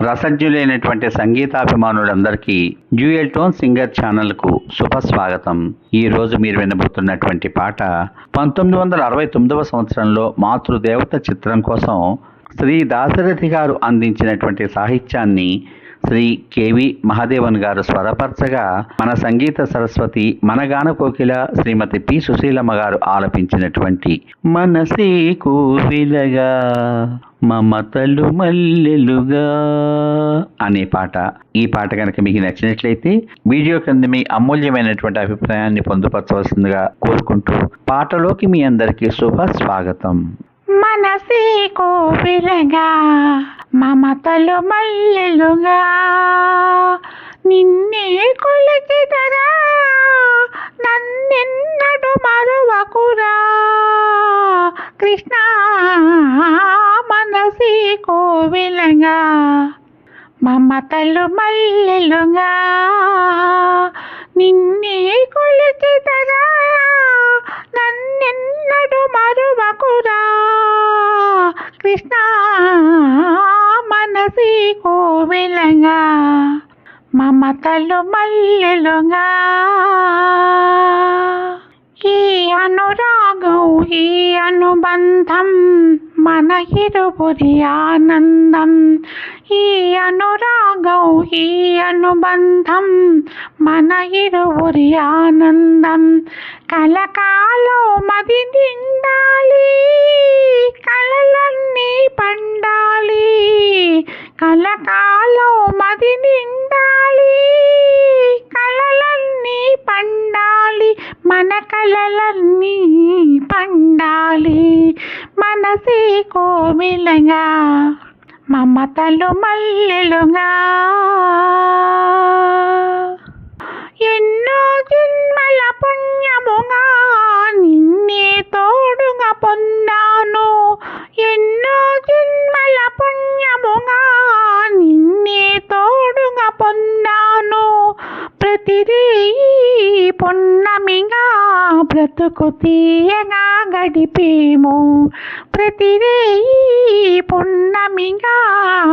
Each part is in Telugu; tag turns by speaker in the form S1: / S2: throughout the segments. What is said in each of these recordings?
S1: రసజ్ఞులైనటువంటి సంగీతాభిమానులందరికీ డ్యూయల్ టోన్ సింగర్ ఛానల్కు శుభ స్వాగతం ఈ రోజు మీరు వినబోతున్నటువంటి పాట పంతొమ్మిది వందల అరవై తొమ్మిదవ సంవత్సరంలో మాతృదేవత చిత్రం కోసం శ్రీ దాశరథి గారు అందించినటువంటి సాహిత్యాన్ని శ్రీ కేవి మహాదేవన్ గారు స్వరపరచగా మన సంగీత సరస్వతి మన గాన కోకిల శ్రీమతి పి సుశీలమ్మ గారు ఆలపించినటువంటి మనసే కోవిలగా మమతలు మల్లెలుగా అనే పాట. ఈ పాట కనుక మీకు నచ్చినట్లయితే వీడియో కింద మీ అమూల్యమైనటువంటి అభిప్రాయాన్ని పొందుపరచవలసిందిగా కోరుకుంటూ పాటలోకి మీ అందరికీ శుభ స్వాగతం.
S2: మనసే కోవిలగా మమతలు మల్లెలుగా నిన్నే కొలిచిదరా మనసే కోవిలగా మమతలు మల్లెలుగా. నిన్నే కొలిచిదరా నన్నెన్నడు మరువకురా. కృష్ణ మనసి కోవిలగా మమతలు మల్లెలుగా. ఈ అనురాగం ఈ అనుబంధం మన ఇరువురి ఆనందం ఈ అనురాగం ఈ అనుబంధం మన ఇరువురి ఆనందం కలకాలం మది నిండాలి కలలన్నీ పండాలి. కలకాలం మది నిండాలి కలలన్నీ పండాలి. మన కలలన్నీ మనసే కోమిలగా మమతలు మల్లెలుగా బ్రతుకు తీయగా గడిపేము. ప్రతిదీ పున్నమిగా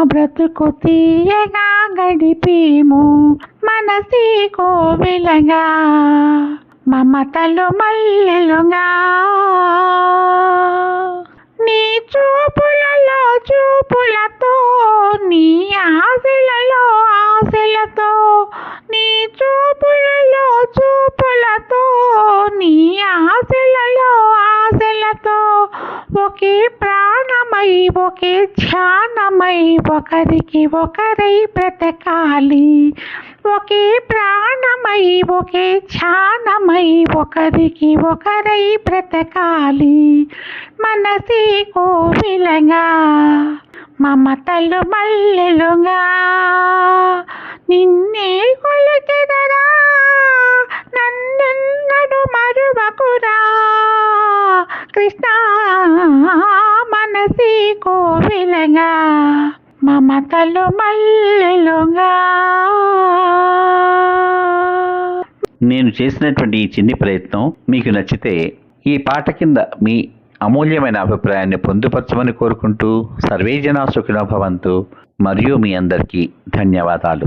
S2: బ్రతుకు తీయగా గడిపేము. మనసే కోవిలగా మమతలు మల్లెలుగా. నీ చూపులలో చూపులతో నీ ఆశలలో ఆశలతో ప్రాణమై ఒకే ధ్యానమై ఒకరికి ఒకరై బ్రతకాలి. ఒకే ప్రాణమై ఒకే ధ్యానమై ఒకరికి ఒకరై బ్రతకాలి. మనసే కోవిలగా మమతలు మల్లెలుగా నిన్నే కొలిచెదరా కోవిలగా మమతలు మల్లెలుగా.
S1: నేను చేసినటువంటి ఈ చిన్ని ప్రయత్నం మీకు నచ్చితే ఈ పాట కింద మీ అమూల్యమైన అభిప్రాయాన్ని పొందుపరచమని కోరుకుంటూ సర్వే సుఖినోభవంతు భవంతు. మరియు మీ అందరికీ ధన్యవాదాలు.